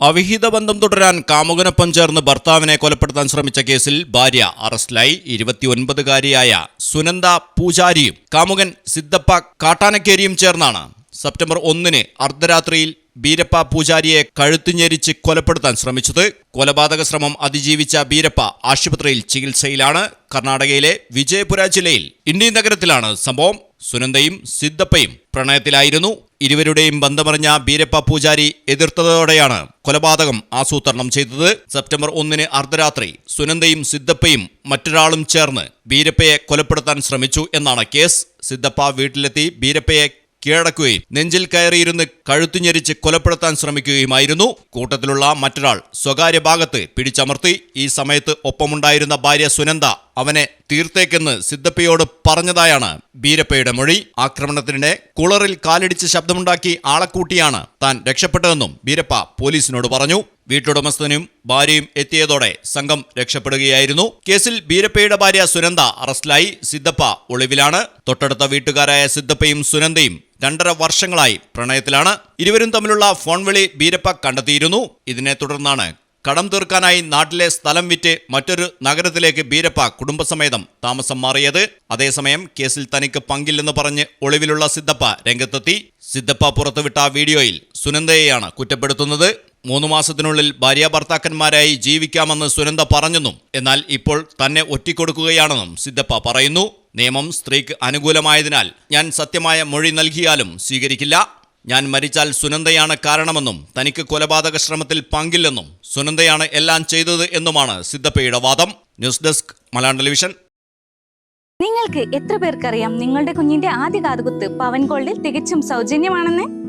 അവിഹിത ബന്ധം തുടരാൻ കാമുകനൊപ്പം ചേർന്ന് ഭർത്താവിനെ കൊലപ്പെടുത്താൻ ശ്രമിച്ച കേസിൽ ഭാര്യ അറസ്റ്റിലായി. ഇരുപത്തിയൊൻപതുകാരിയായ സുനന്ദ പൂജാരിയും കാമുകൻ സിദ്ധപ്പ കാട്ടാനക്കേരിയും ചേർന്നാണ്. സെപ്റ്റംബർ ഒന്നിന് അർദ്ധരാത്രിയിൽ ബീരപ്പ പൂജാരിയെ കഴുത്തുഞെരിച്ച് കൊലപ്പെടുത്താൻ ശ്രമിച്ചത്. കൊലപാതക ശ്രമം അതിജീവിച്ച ബീരപ്പ ആശുപത്രിയിൽ ചികിത്സയിലാണ്. കർണാടകയിലെ വിജയപുര ജില്ലയിൽ ഇന്ത്യൻ നഗരത്തിലാണ് സംഭവം. സുനന്ദയും സിദ്ധപ്പയും പ്രണയത്തിലായിരുന്നു. ഇരുവരുടെയും ബന്ധമറിഞ്ഞ ബീരപ്പ പൂജാരി എതിർത്തതോടെയാണ് കൊലപാതകം ആസൂത്രണം ചെയ്തത്. സെപ്റ്റംബർ ഒന്നിന് അർദ്ധരാത്രി സുനന്ദയും സിദ്ധപ്പയും മറ്റൊരാളും ചേർന്ന് ബീരപ്പയെ കൊലപ്പെടുത്താൻ ശ്രമിച്ചു എന്നാണ് കേസ്. സിദ്ധപ്പ വീട്ടിലെത്തി ബീരപ്പയെ കീഴടക്കുകയും നെഞ്ചിൽ കയറിയിരുന്ന് കഴുത്തുഞെരിച്ച് കൊലപ്പെടുത്താൻ ശ്രമിക്കുകയുമായിരുന്നു. കൂട്ടത്തിലുള്ള മറ്റൊരാൾ സ്വകാര്യ ഭാഗത്ത് പിടിച്ചമർത്തി ഈ സമയത്ത് ഒപ്പമുണ്ടായിരുന്ന ഭാര്യ സുനന്ദ അവനെ തീർത്തേക്കെന്ന് സിദ്ധപ്പയോട് പറഞ്ഞതായാണ് ബീരപ്പയുടെ മൊഴി. ആക്രമണത്തിനിടെ കുളറിൽ കാലിടിച്ച് ശബ്ദമുണ്ടാക്കി ആളെക്കൂട്ടിയാണ് താൻ രക്ഷപ്പെട്ടതെന്നും ബീരപ്പ പോലീസിനോട് പറഞ്ഞു. വീട്ടുടമസ്ഥനും ഭാര്യയും എത്തിയതോടെ സംഘം രക്ഷപ്പെടുകയായിരുന്നു. കേസിൽ ബീരപ്പയുടെ ഭാര്യ സുനന്ദ അറസ്റ്റിലായി. സിദ്ധപ്പ ഒളിവിലാണ്. തൊട്ടടുത്ത വീട്ടുകാരായ സിദ്ധപ്പയും സുനന്ദയും രണ്ടര വർഷങ്ങളായി പ്രണയത്തിലാണ്. ഇരുവരും തമ്മിലുള്ള ഫോൺ വിളി ബീരപ്പ കണ്ടെത്തിയിരുന്നു. ഇതിനെ തുടർന്നാണ് കടം തീർക്കാനായി നാട്ടിലെ സ്ഥലം വിറ്റ് മറ്റൊരു നഗരത്തിലേക്ക് ബീരപ്പ കുടുംബസമേതം താമസം മാറിയത്. അതേസമയം കേസിൽ തനിക്ക് പങ്കില്ലെന്ന് പറഞ്ഞ് ഒളിവിലുള്ള സിദ്ധപ്പ രംഗത്തെത്തി. സിദ്ധപ്പ പുറത്തുവിട്ട വീഡിയോയിൽ സുനന്ദയെയാണ് കുറ്റപ്പെടുത്തുന്നത്. മൂന്ന് മാസത്തിനുള്ളിൽ ഭാര്യ ഭർത്താക്കന്മാരായി ജീവിക്കാമെന്ന് സുനന്ദ പറഞ്ഞെന്നും എന്നാൽ ഇപ്പോൾ തന്നെ ഒറ്റിക്കൊടുക്കുകയാണെന്നും സിദ്ധപ്പ പറയുന്നു. നിയമം സ്ത്രീക്ക് അനുകൂലമായതിനാൽ ഞാൻ സത്യമായ മൊഴി നൽകിയാലും സ്വീകരിക്കില്ല. ഞാൻ മരിച്ചാൽ സുനന്ദയാണ് കാരണമെന്നും തനിക്ക് കൊലപാതക ശ്രമത്തിൽ പങ്കില്ലെന്നും സുനന്ദയാണ് എല്ലാം ചെയ്തത് എന്നുമാണ് സിദ്ധപ്പയുടെ വാദം. News desk Malayalam television. നിങ്ങൾക്ക് എത്ര പേർക്കറിയാം നിങ്ങളുടെ കുഞ്ഞിന്റെ ആദ്യ കാതുകുത്ത് പവൻ ഗോൾഡിൽ തികച്ചും സൗജന്യമാണെന്ന്?